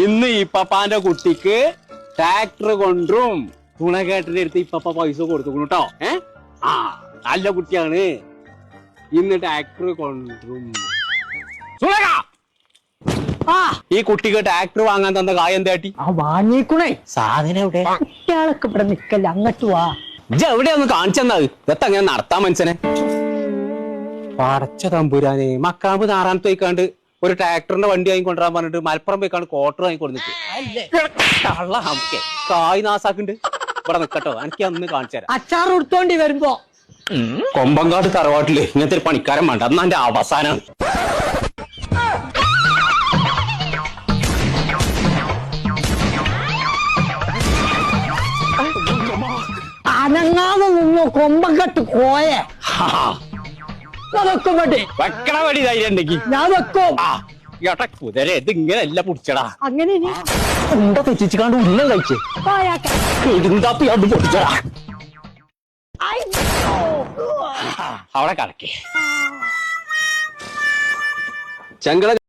ഇന്ന് ഇപ്പപ്പാന്റെ കുട്ടിക്ക് ട്രാക്ടർ കൊണ്ടും തുണക്കേട്ടിന്റെ അടുത്ത് ഇപ്പപ്പ പൈസ കൊടുത്തു കേട്ടോ ഏ? ആ നല്ല കുട്ടിയാണ്. ഇന്ന് ട്രാക്ടർ കൊണ്ടും. ആ. ഈ കുട്ടിക്ക് ട്രാക്ടർ വാങ്ങാൻ തന്ന കായ എന്താട്ടി ആ വാങ്ങിക്കണേ സാധനം എവിടെ? കുട്ടികളൊക്കെ ഇവിടെ നിക്കല്ല അങ്ങോട്ട് വാ. ഇജ്ജ് എവിടെയൊന്ന് കാണിച്ചെന്നത് ഇതൊക്കെ അങ്ങനെ നടത്താൻ മനുഷ്യനെ? പടച്ച തമ്പുരാനെ മക്കാമ്പ് നാറാനത്ത് പോയിക്കാണ്ട് ഒരു ട്രാക്ടറിന്റെ വണ്ടി ആയി കൊണ്ടുവരാൻ പറഞ്ഞിട്ട് മലപ്പുറം പോയിക്കാണ് ക്വാർട്ടർ ആയി കൊടുത്തിട്ട് കായ് നാസാക്കുണ്ട് ഇവിടെ നിക്കട്ടോ. എനിക്ക് അന്ന് കാണിച്ചു തരാം. അച്ചാർ കൊടുത്തോണ്ടി വരുമ്പോ. കൊമ്പങ്കാട് തറവാട്ടിൽ ഇങ്ങനത്തെ ഒരു പണിക്കാരൻ വേണ്ട. അന്ന് എന്റെ അവസാനം. അനങ്ങാതെ നിന്നു കൊമ്പം കെട്ട് മതി വെക്കണ വടി ധൈര്യം ഞാൻ വെക്കും ആ ഏട്ടാ കുതിര ഇത് ഇങ്ങനെയല്ല പിടിച്ചടാ അങ്ങനെ ഇനി? ഉണ്ട കഴിച്ചേ. ഇടുന്താപ്പി അത് പൊട്ടിച്ചടാ. അയ്യോ. അവിടെ കടക്കേ ചങ്കള